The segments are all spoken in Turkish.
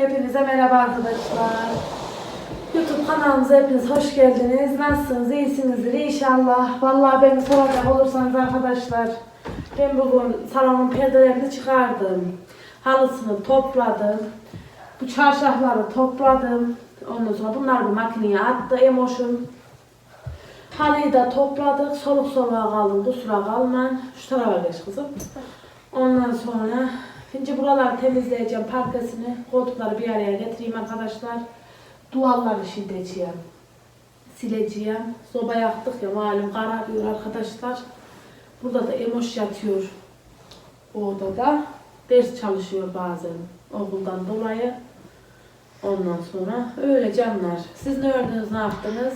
Hepinize merhaba arkadaşlar. YouTube kanalımıza hepiniz hoş geldiniz. Nasılsınız? İyisinizdir inşallah. Vallahi beni soracak olursanız arkadaşlar. Ben bugün salonun perdelerini çıkardım. Halısını topladım. Bu çarşafları topladım. Ondan sonra bunlar bu makineye attı. Emoşum. Halıyı da topladık. Soluk soluğa kaldım. Kusura kalma. Şu tarafa geç kızım. Ondan sonra şimdi buraları temizleyeceğim parkesini. Koltukları bir araya getireyim arkadaşlar. Duvarları şideceğim. Sileceğim. Soba yaktık ya malum kararıyor arkadaşlar. Burada da Emoş yatıyor. O odada. Ders çalışıyor bazen okuldan dolayı. Ondan sonra öyle canlar. Siz ne ördünüz, ne yaptınız?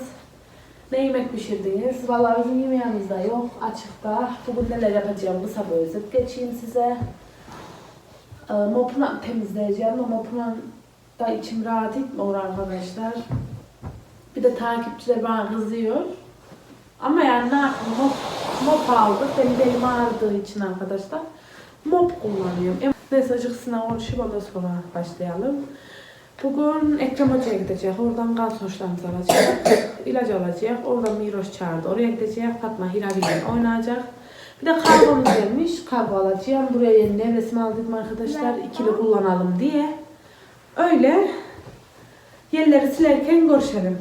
Ne yemek pişirdiniz? Vallahi bizim yemeğimiz de yok açıkta. Bugün neler yapacağım kısa bir özet geçeyim size. Ee, mopunu temizleyeceğim ama mopuna da içim rahat etmiyor arkadaşlar. Bir de takipçiler bana kızıyor. Ama yani ne yapayım mop, mop aldık. Benim belim ağrıdığı için arkadaşlar. Mop kullanıyorum. Neyse acıksına konuşup ondan sonra başlayalım. Bugün Ekrem Hoca'ya gidecek. Oradan gaz hoşlarımız alacak. İlaç alacak. Oradan Miroş çağırdı. Oraya gidecek. Fatma Hirabi'yle oynayacak. Bir de kargomuz gelmiş. Kargo alacağım. Buraya yeni nevresimi aldım arkadaşlar. İkili kullanalım diye. Öyle. Yerleri silerken görüşelim.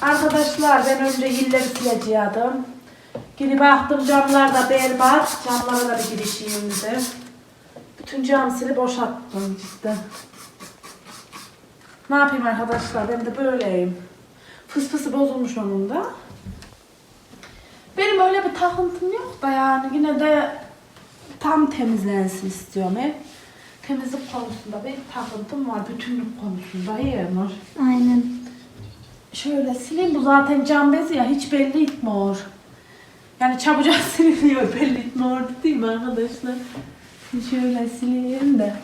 Arkadaşlar ben önce yerleri sileceğim. Geri baktım camlarda berbat. Camlara da bir girişeyim dedim. Bütün cam silip boşalttım cidden. Ne yapayım arkadaşlar ben de böyleyim. Fıs fısı bozulmuş onun da. Benim öyle bir takıntım yok da yani yine de tam temizlensin istiyorum hep. Temizlik konusunda bir takıntım var bütünlük konusunda iyi Nur. Aynen. Şöyle sileyim bu zaten cam bezi ya hiç belli etmiyor. Yani çabucak siliniyor belli etmiyor değil mi arkadaşlar? Şöyle sileyim de.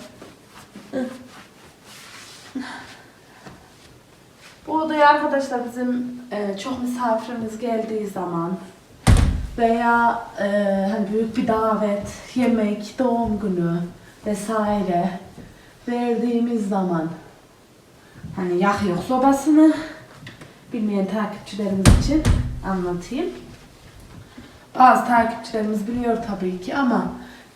Bu odaya arkadaşlar bizim e, çok misafirimiz geldiği zaman veya e, hani büyük bir davet, yemek, doğum günü vesaire verdiğimiz zaman hani yakıyor sobasını bilmeyen takipçilerimiz için anlatayım. Bazı takipçilerimiz biliyor tabii ki ama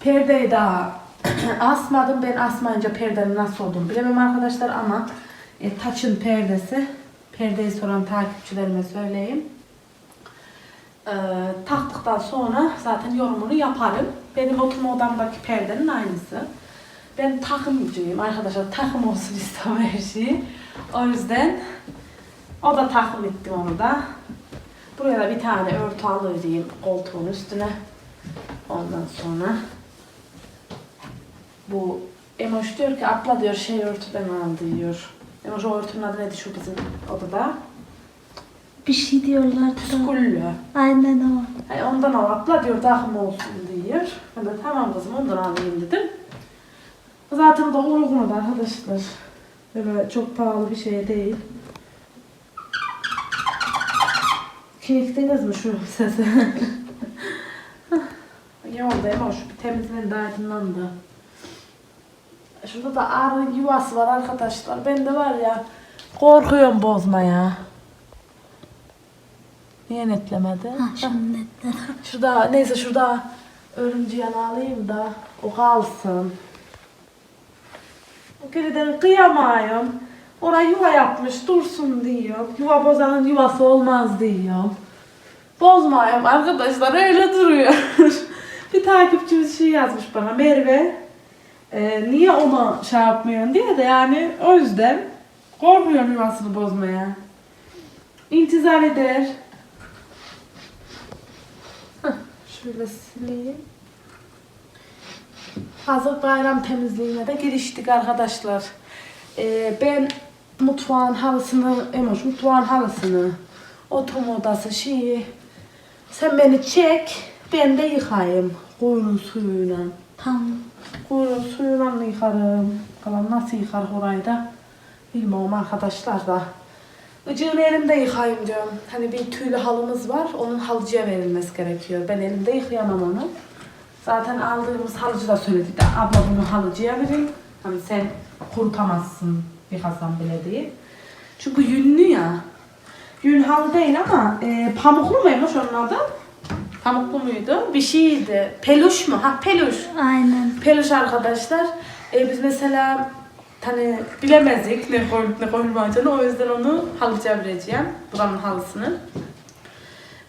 perdeyi daha asmadım. Ben asmayınca perdenin nasıl olduğunu bilemem arkadaşlar ama e, taçın perdesi perdeyi soran takipçilerime söyleyeyim. Ee, taktıktan sonra zaten yorumunu yaparım. Benim oturma odamdaki perdenin aynısı. Ben takımcıyım arkadaşlar. Takım olsun istemem her şeyi. O yüzden o da takım ettim onu da. Buraya da bir tane örtü alayım koltuğun üstüne. Ondan sonra bu Emoş diyor ki abla diyor şey örtüden al diyor. Emoş o örtünün adı neydi şu bizim odada? Bir şey diyorlar da. Püsküllü. Aynen o. Hani ondan al abla diyor takım olsun diyor. Ben de tamam kızım ondan alayım dedim. Zaten da uygun da arkadaşlar. Böyle çok pahalı bir şey değil. Çektiniz mi şu sesi? Oldu ama şu bir temizlendi aydınlandı. Şurada da arı yuvası var arkadaşlar. Ben de var ya korkuyorum bozmaya. Niye netlemedi? Ha şimdi netler. Şurada neyse şurada örümceğini alayım da o kalsın. O geriden kıyamıyorum. Oraya yuva yapmış dursun diyor. Yuva bozanın yuvası olmaz diyor. Bozmayayım arkadaşlar öyle duruyor. bir takipçimiz şey yazmış bana Merve. e, niye ona şey yapmıyorsun diye de yani o yüzden korkuyorum yuvasını bozmaya. İntizar eder. Heh, Şöyle sileyim. Hazır bayram temizliğine de giriştik arkadaşlar. Ee, ben mutfağın halısını, Emoş mutfağın halısını, oturma odası şeyi, sen beni çek, ben de yıkayayım kuyunun suyuyla. Tamam. Kuyunun suyuyla yıkarım. Kalan nasıl yıkar orayı da bilmiyorum arkadaşlar da. Icığını elimde yıkayayım diyorum. Hani bir tüylü halımız var. Onun halıcıya verilmesi gerekiyor. Ben elimde yıkayamam onu. Zaten aldığımız halıcı da söyledi de abla bunu halıcıya verin. Hani sen kurutamazsın Yıkasam bile değil. Çünkü yünlü ya. Yün halı değil ama e, pamuklu muymuş onun adı? Pamuklu muydu? Bir şeydi. Peluş mu? Ha peluş. Aynen. Peluş arkadaşlar. E, biz mesela hani bilemezdik ne koyup ne koyulmayacağını. O yüzden onu halıcıya vereceğim. Buranın halısını.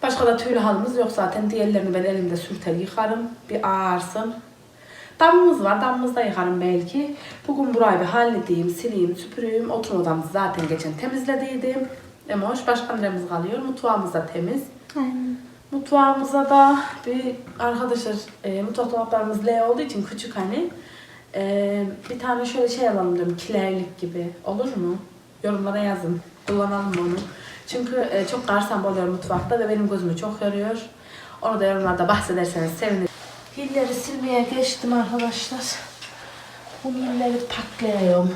Başka da tüylü halımız yok zaten. Diğerlerini ben elimde sürter yıkarım. Bir ağarsın. Damımız var. Damımızda yıkarım belki. Bugün burayı bir halledeyim, sileyim, süpüreyim. Oturma odamızı zaten geçen temizlediydim. Emoş. Başka neremiz kalıyor? Mutfağımız da temiz. Aynen. Mutfağımıza da bir arkadaşlar e, mutfak dolaplarımız L olduğu için küçük hani e, bir tane şöyle şey alalım diyorum kilerlik gibi olur mu? Yorumlara yazın kullanalım onu. Çünkü e, çok garsam oluyor mutfakta ve benim gözümü çok yoruyor. Onu da yorumlarda bahsederseniz sevinirim. Hilleri silmeye geçtim arkadaşlar. Bu hilleri paklıyorum.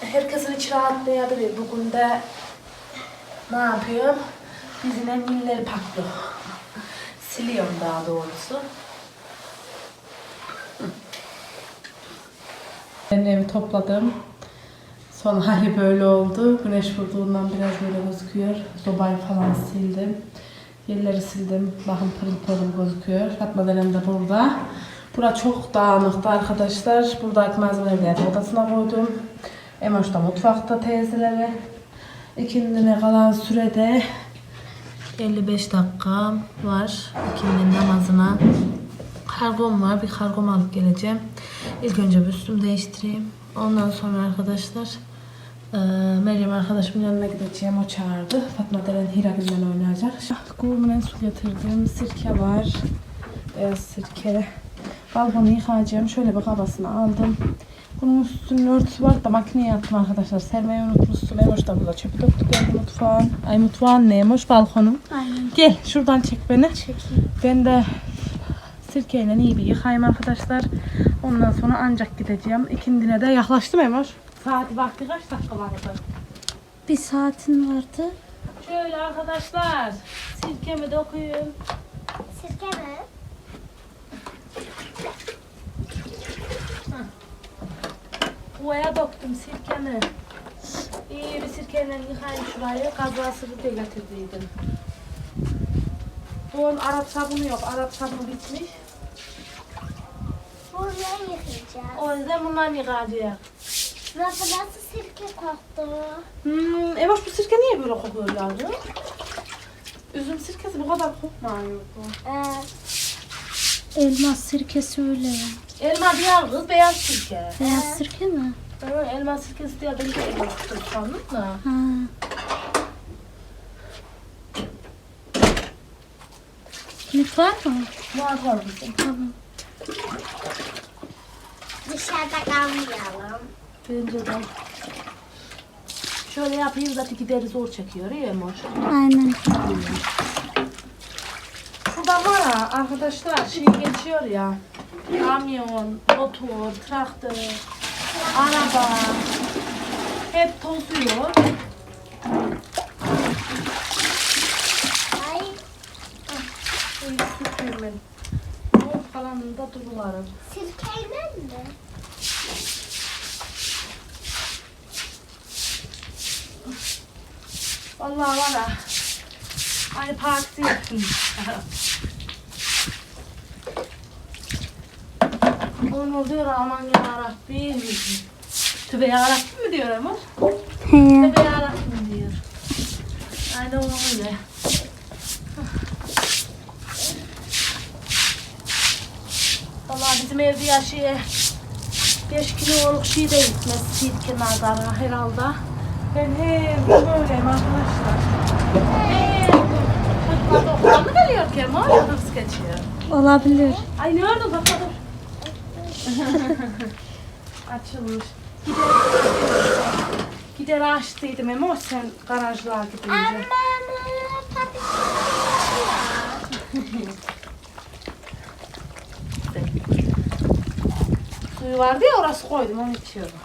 Herkesin içi rahatlayabilir. Bugün de ne yapıyorum? Dizine milleri paklı. Siliyorum daha doğrusu. Ben evi topladım. Son hali böyle oldu. Güneş vurduğundan biraz böyle gözüküyor. Sobayı falan sildim. Yerleri sildim. Bakın pırıl pırıl gözüküyor. Fatma Deren de burada. Bura çok dağınıktı arkadaşlar. Buradaki malzemeleri odasına koydum. Emoş da mutfakta teyzeleri. İkindine kalan sürede 55 dakika var. İkindinin namazına. Kargom var. Bir kargom alıp geleceğim. İlk önce bir üstümü değiştireyim. Ondan sonra arkadaşlar eee, Meryem arkadaşımın yanına gideceğim. O çağırdı. Fatma Deren Hiragül'den oynayacak. Kurumuna su getirdim. Sirke var. Beyaz sirke. Balkonu yıkayacağım. Şöyle bir kabasını aldım. Bunun üstünün örtüsü var da makineye attım arkadaşlar. Sermeyi unutmuştum. Emoş da burada çöpü döktü geldi mutfağın. Ay mutfağın ne Emoş? Balkonum. Aynen. Gel şuradan çek beni. Çekeyim. Ben de sirkeyle iyi bir yıkayayım arkadaşlar. Ondan sonra ancak gideceğim. İkindine de yaklaştım Emoş. Saati vakti kaç dakika vardı? Bir saatin vardı. Şöyle arkadaşlar. Sirkemi dokuyayım. Sirke mi? Kuvaya döktüm sirkemi. İyi bir sirkeyle yıkayayım şurayı. Kazasını da getirdiydim. Bunun Arap sabunu yok. Arap sabunu bitmiş. Bunu yıkayacağız. O yüzden bundan yıkayacağım. Nasıl nasıl sirke koktu? Hmm, Evoş bu sirke niye böyle kokuyor yavrum? Üzüm sirkesi bu kadar kokmuyor. Ee, Elmas sirkesi öyle. Elma diğer kız beyaz sirke. Beyaz sirke mi? Ha, elma sirkesi diye ben de elma sirkesi sandım da. Ha. Var mı? Var var bizim. Tamam. Dışarıda kalmayalım. Bence de. Şöyle yapayım zaten gideri zor çekiyor iyi mi? Aynen. Şurada var ha arkadaşlar şey geçiyor ya. Kamyon, motor, traktör, araba. Hep tozuyor. Ay Şöyle süpüreyim ben. Yol falanında durularım. sirkeyle mi? Vallahi var ha. Aynı partisi yaptım. Onu diyor aman yarabbim. Tübe yarabbim mi diyor ama? Tübe yarabbim diyor. Aynen öyle. Bizim evde yaşıyor. 5 kiloluk şey de gitmez sirke nazara herhalde. Ben hep böyleyim arkadaşlar. Hep okuldan mı geliyor ki? Ama hırs geçiyor. Olabilir. Ay ne oldu bak dur. Açılmış. Gider, gider açtıydım ama sen garajlığa gidince. Aman suyu vardı ya orası koydum onu içiyorum.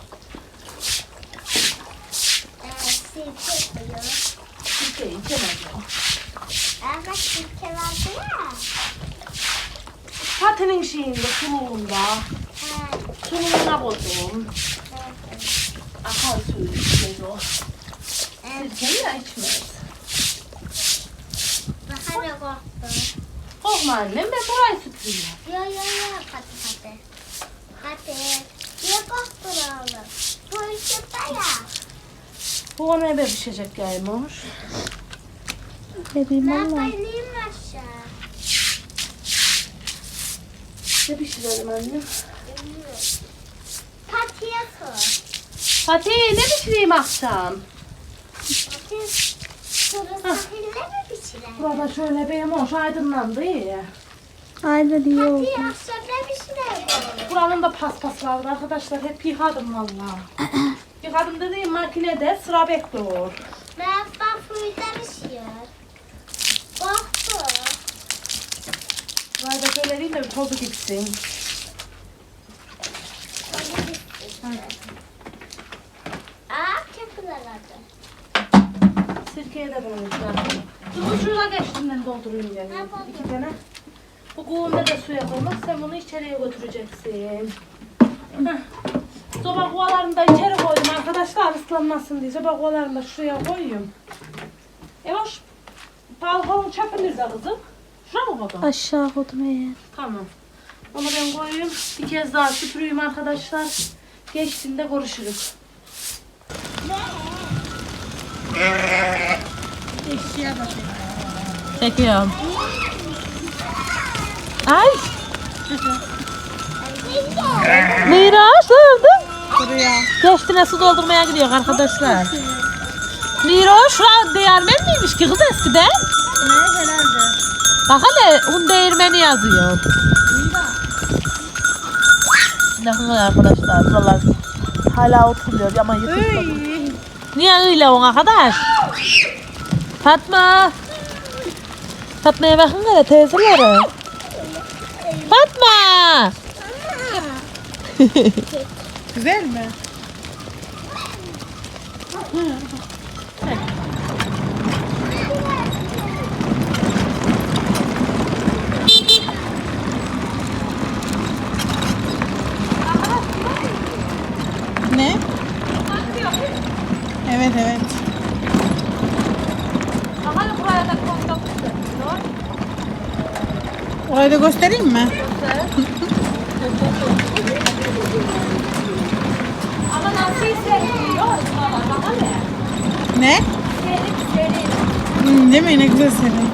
Sirke içemem. Ama sirke vardı ya. Patenin şeyinde, sululuğunda. Sululuğuna koydum. Akan suyu içmez o. Sirkeyi ya içmez. Bahane korktum. Korkma annem ben burayı süpürüyorum. Yo yo yo patı patı. Hadi. Niye oğlum? Bu işi ya. Bu ona ebe pişecek. Bebeğim Ne valla. yapayım aşağı? Ne pişirelim annem? Patiye sor. Fatih ne pişireyim akşam? Patiye soru sahille mi pişirelim? Burada şöyle benim hoş aydınlandı iyi. Aynen iyi oldu. Buranın da paspas vardı arkadaşlar. Hep yıkadım valla. yıkadım dediğim makinede sıra bekliyor. Ne yapayım fırında pişiyor? Korktu. Burayı da şöyle vereyim de bir tozu gitsin. Aa köpüler adı. Sirkeye de koymuşlar. Dur şurada geçtiğinden doldurayım yani. İki tane. Bu kovunda da suya koymak. Sen bunu içeriye götüreceksin. Heh. Soba kovalarını da içeri koydum arkadaşlar ıslanmasın diye. Soba kovalarını da şuraya koyuyorum. Evoş. Balkonun çöpü nerede kızım? Şuraya mı koydun? Aşağı koydum eğer. Tamam. Onu ben koyayım. Bir kez daha süpüreyim arkadaşlar. Geçtiğinde görüşürüz. Çekiyorum. Ay. Miraç ne oldu? Geçtiğine su doldurmaya gidiyor arkadaşlar. Miraç şurada değirmen miymiş ki kız eskiden? Ne herhalde. Bak hele un değirmeni yazıyor. Kadar arkadaşlar buralar hala oturuluyor ama yıkılmadı. Niye öyle o arkadaş? Fatma. Fatma'ya bakın hele teyzelere. Fatma. Güzel mi? Ne? Evet evet. Bakalım buraya da kontak Orayı da göstereyim mi? Ne? Serin serin. Hmm, değil mi? Ne güzel hele.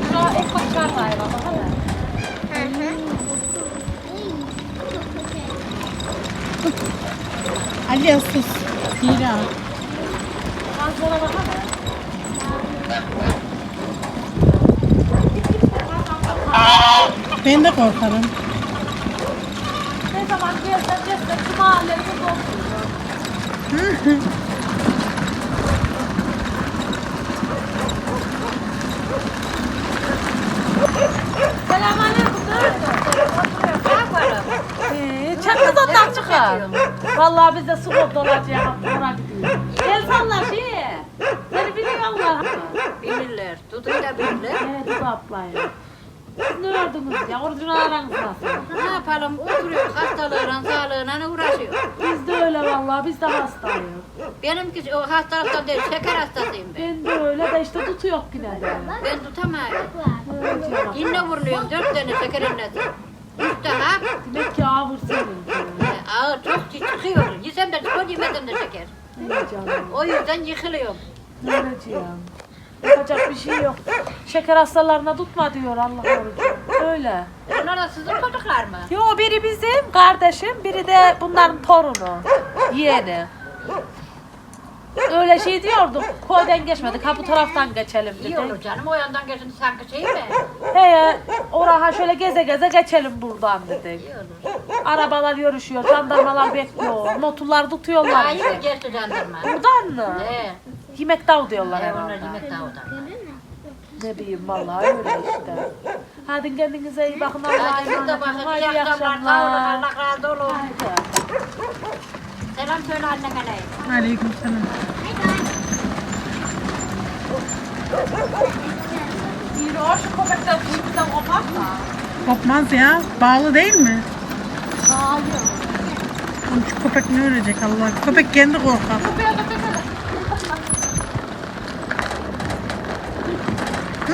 Ali ya sus. Hira. Hele. Ben de korkarım. Ne zaman gelsem gelsem şu mahallemizi dolduruyor. Selamünaleyküm. Ee, çakmaz ondan çıkar. Vallahi biz de su dolduracağız. Buna gidiyor. El salla şey. Seni biliyorlar. Bilirler, tutuyla bilirler. Evet bu ablayı. Siz ne ördünüz ya? Orucunu aranız nasıl? Ne yapalım, oturuyor hastalığıyla, sağlığıyla uğraşıyor. Biz de öyle vallahi biz de hastayız. Benimki o hastalıktan değil, şeker hastasıyım ben. Ben de öyle de işte tutuyor yine de. Ben tutamıyorum. Yine vuruyorum, dört tane şeker inledi. Üç daha Demek ki ağır senin. ağır çok çıkıyor. Yesem de çıkıyor, yemesem de şeker. Ne canım. O yüzden yıkılıyorum. Ne diyeceğim? Yapacak bir şey yok. Şeker hastalarına tutma diyor Allah korusun. Öyle. Onlar da sizin çocuklar mı? Yo biri bizim kardeşim, biri de bunların torunu, yeğeni. Öyle şey diyorduk. Köyden geçmedik. Ha bu taraftan geçelim İyi olur canım, o yandan geçince sanki şey mi? He, oraha şöyle geze geze geçelim buradan dedik. İyi olur. Arabalar yarışıyor, jandarmalar bekliyor, notular tutuyorlar. Daha iyi geçti jandarma. Buradan mı? He, Yemek dav diyorlar herhalde. yemek dağıdan. Ne bileyim vallahi öyle işte. Hadi kendinize iyi bakın Allah'a Hadi siz de emanet olun. bakın, iyi iyi akşamlar, sağ olun, akşamlar. Allah razı olsun. Selam söyle annene. Aleyküm selam. Bir o şu köpekten kuyruğundan koparsa. Kopmaz ya. Bağlı değil mi? Hayır. Oğlum Şu köpek ne ölecek Allah. Köpek kendi korkar. Köpeğe köpeğe.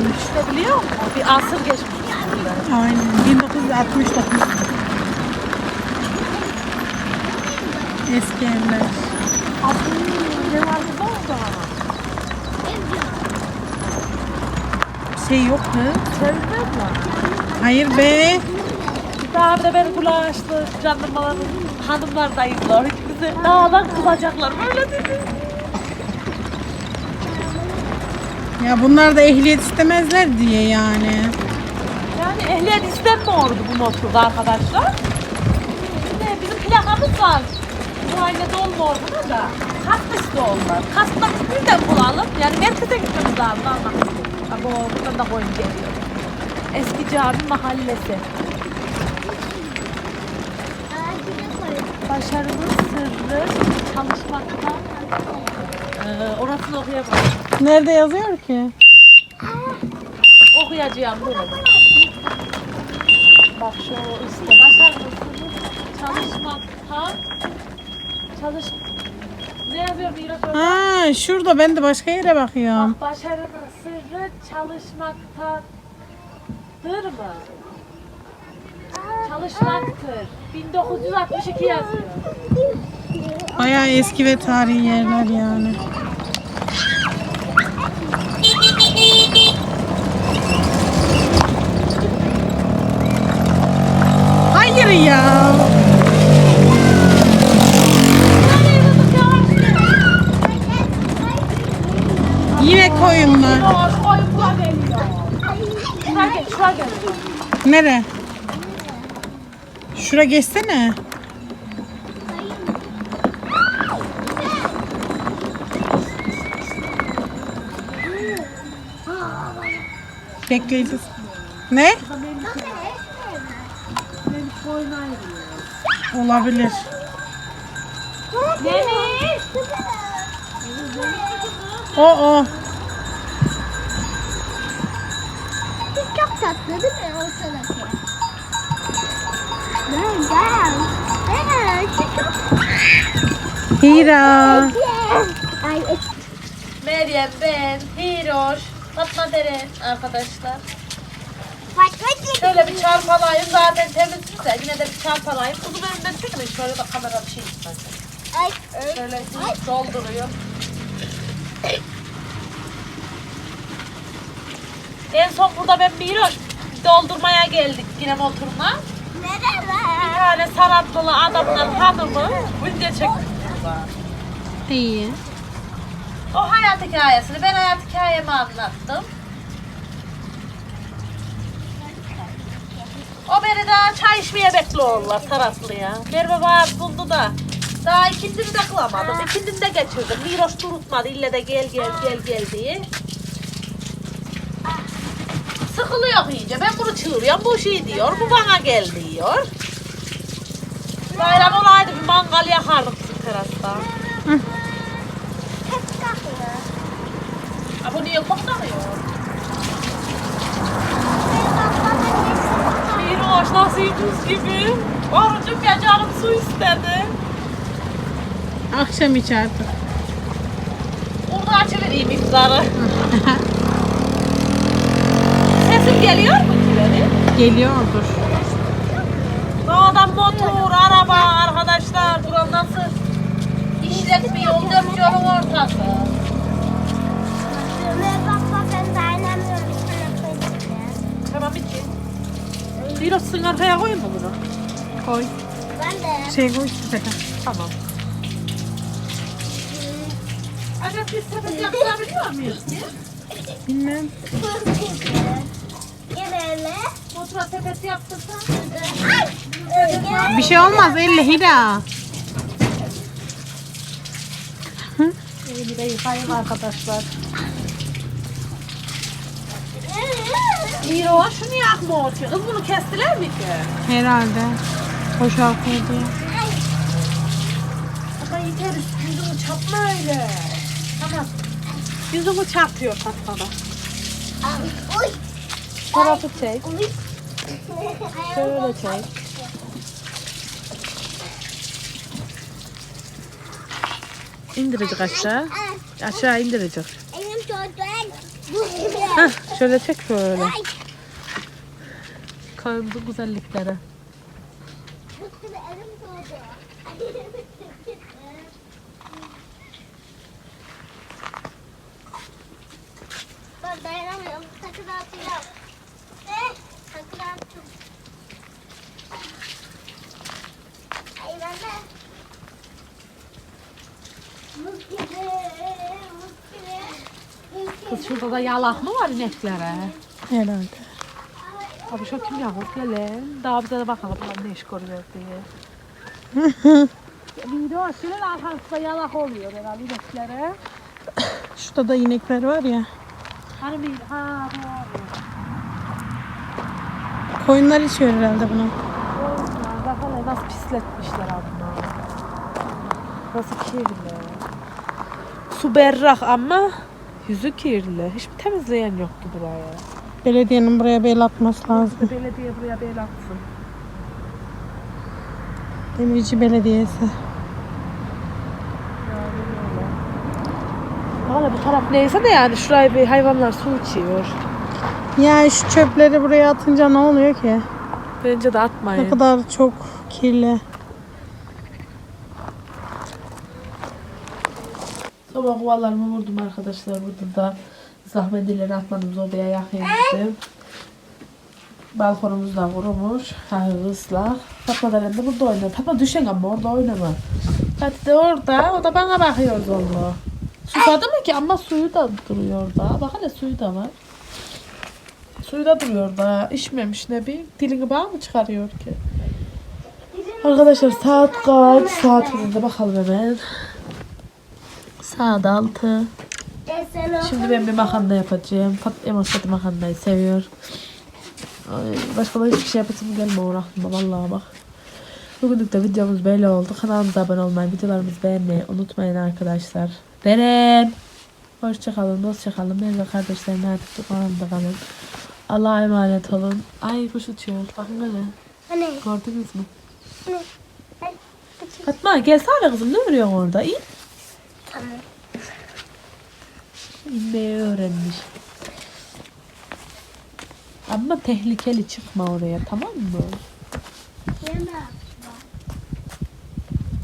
1969'da yapılmış. Biliyor musun? Bir asır geçmiş. Aynen. 1969. Eski evler. Ne var kız orada? Şey yok mu? Mi? Hayır be. Daha bir de beni kulağı açtı. Jandarmaların hanımlar da izliyor. İkimizi dağdan kızacaklar. Böyle dedi. Ya bunlar da ehliyet istemezler diye yani. Yani ehliyet istenmiyordu bu motorda arkadaşlar. Şimdi bizim plakamız var. Bu aynı dolmuyor buna da. Kask istiyor onlar. Kaskla nereden bulalım? Yani merkeze gitmemiz lazım. Anladım. Ama buradan da koyun geliyor. Eski cami mahallesi. Başarının sırrı çalışmakta. Ee, orasını okuyamam. Nerede yazıyor ki? Okuyacağım bunu. Bak şu başarının sırrı çalışmakta. Çalış... Ne yazıyor Miraç orada? Ha şurada ben de başka yere bakıyorum. Bak, başarının sırrı çalışmaktadır mı? Çalışmaktır. 1962 yazıyor. Bayağı eski ve tarihi yerler yani. Hayır ya. Koyunlar. Oyuncular geliyor. Gel, şuraya geliyor. Nere? Şura geçsene. Bekleyeceğiz. Ne? Olabilir. Deniz! O o. tatlı değil mi ortadaki? Gel gel. Gel. Çok Hira. Ay. Meryem, ben, Hiroş, Fatma Deren arkadaşlar. Şöyle bir çarpalayayım zaten temizlik de yine de bir çarpalayayım. Kuzum önümden çekme şöyle de kamera bir şey. Ay. Şöyle bir dolduruyor. En son burada ben Miroş doldurmaya geldik yine motoruna. Bir tane sanatlılı adamlar hanımı video burada. İyi. O hayat hikayesini ben hayat hikayemi anlattım. O beni daha çay içmeye bekliyorlar Taraslı'ya. Merve var buldu da. Daha ikindini de kılamadım. İkindini de geçirdim. Miroş durutmadı. İlle de gel gel gel gel diye. Sıkılıyor iyice. Ben bunu çığırıyorum. Bu şey diyor. Bu bana gel diyor. Bayram olaydı bir mangal yakardık bizim terasta. Ha bu niye koklamıyor? Bir hoş nasibimiz gibi. Orucum ya canım su istedi. Akşam iç artık. Burada açıvereyim iftarı. Sesim geliyor mu ki benim? Geliyordur. Dağdan motor, araba arkadaşlar. Buranın nasıl işletme yol dört yolun ortası. Tamam iki. Bir olsun arkaya koyayım mı bunu? Koy. Ben de. Şey koy. Tamam. Acaba biz sepet yaptırabiliyor muyuz? Bilmem. Gel Motora sepet yaptırsan. Ay. Bir şey olmaz elle Hira. Elimi de yıkayayım arkadaşlar. İyi o şunu yakma ki. Kız bunu kestiler mi ki? Herhalde. Boşaltıyor diye. Ama yeter yüzümü çarpma öyle. Tamam. Yüzümü çarpıyor Fatma'da. Uy. Tarafı çek. Şöyle çek. İndirecek aşağı. Aşağı indirecek. Heh, şöyle çek şöyle. Güzellikleri. Bu çocuğu. Ben dayanamıyorum. Sakın atacağım. Kız şurada da yalak mı var ineklere? Herhalde. Abi şu kim yavuz gelin. Daha bize de bakalım lan ne iş görüyor diye. Video açılır arkasında yalak oluyor herhalde ineklere. Şurada da inekler var ya. Hani bir ha doğru. Koyunlar içiyor herhalde bunu. Oyunlar bak hele nasıl pisletmişler abla. Nasıl kirli. Su berrak ama yüzü kirli. Hiçbir temizleyen yoktu buraya. Belediyenin buraya bel atması lazım. Belediye buraya bel atsın. Demirci Belediyesi. Valla bu taraf neyse de yani şuraya bir hayvanlar su içiyor. Ya şu çöpleri buraya atınca ne oluyor ki? Bence de Ne atmayın. kadar çok kirli. Sabah kovalarımı vurdum arkadaşlar. Burada da zahmetleri atmadığımız odaya yakayım. Balkonumuz da kurumuş. Hafif ıslak. Fatma da de burada oynuyor. Fatma düşen ama orada oynama. Fatih de orada. O da bana bakıyor zorla. Susadı mı ki? Ama suyu da duruyor da. Bak hele suyu da var. Suyu da duruyor da. İçmemiş ne bir. Dilini bağ mı çıkarıyor ki? Arkadaşlar saat kaç? Saatimize bakalım hemen. Saat 6. Desene. Şimdi ben bir makarna yapacağım. Fat Emos Fatih makarnayı seviyor. Başka da hiçbir şey yapasım gelmiyor aklıma vallahi bak. Bugünlük de videomuz böyle oldu. Kanalımıza abone olmayı, videolarımızı beğenmeyi unutmayın arkadaşlar. Deren. Hoşçakalın, dostçakalın. Benim ve kardeşlerim artık kanalımda kalın. Allah'a emanet olun. Ay kuş uçuyor. Bakın öyle. Hani? Gördünüz mü? Hani? Fatma gelsene kızım ne vuruyorsun orada? İn. Tamam. İnmeyi öğrenmiş. Ama tehlikeli çıkma oraya tamam mı? Yeme.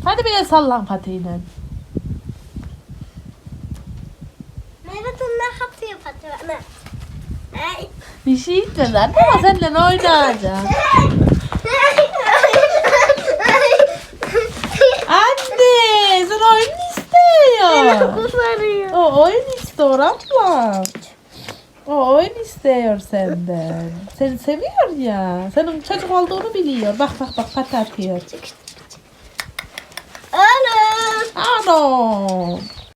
Hadi bir el sallan patiyle. Mehmet ne yapıyor Fatma? Ay. Bir şey anne ama seninle oynayacağım. Anne sen oyun istiyor. Kusarıyor. O oyun istiyor abla. O oyun istiyor senden. Seni seviyor ya. Senin çocuk olduğunu biliyor. Bak bak bak pat atıyor. Ana. Ano.